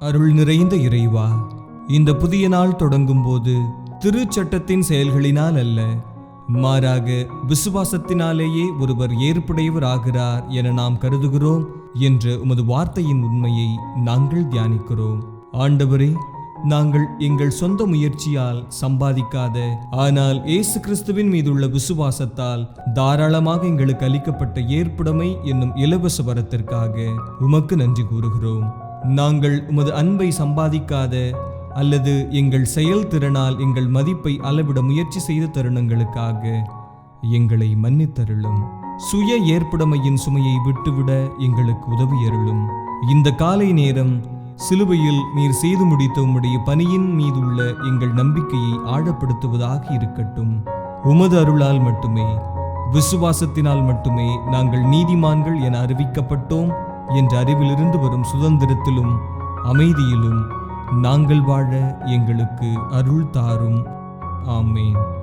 அருள் நிறைந்த இறைவா இந்த புதிய நாள் தொடங்கும் போது திருச்சட்டத்தின் செயல்களினால் அல்ல மாறாக விசுவாசத்தினாலேயே ஒருவர் ஏற்புடையவர் ஆகிறார் என நாம் கருதுகிறோம் என்ற உமது வார்த்தையின் உண்மையை நாங்கள் தியானிக்கிறோம். ஆண்டவரே நாங்கள் எங்கள் சொந்த முயற்சியால் சம்பாதிக்காத ஆனால் இயேசு கிறிஸ்துவின் மீதுள்ள விசுவாசத்தால் தாராளமாக எங்களுக்கு அளிக்கப்பட்ட ஏற்புடைமை என்னும் இலவச வரத்திற்காக உமக்கு நன்றி கூறுகிறோம். நாங்கள் உமது அன்பை சம்பாதிக்காத அல்லது எங்கள் செயல்திறனால் எங்கள் மதிப்பை அளவிட முயற்சி செய்த தருணங்களுக்காக எங்களை மன்னித்தருளும். சுய ஏற்புடைமையின் சுமையை விட்டுவிட எங்களுக்கு உதவியருளும். இந்த காலை நேரம் சிலுவையில் நீர் செய்து முடித்த உம்முடைய பணியின் மீதுள்ள எங்கள் நம்பிக்கையை ஆழப்படுத்துவதாக இருக்கட்டும். உமது அருளால் மட்டுமே விசுவாசத்தினால் மட்டுமே நாங்கள் நீதிமான்கள் என அறிவிக்கப்பட்டோம். என்ற அறிவிலிருந்து வரும் சுதந்திரத்திலும் அமைதியிலும் நாங்கள் வாழ எங்களுக்கு அருள் தாரும். ஆமேன்.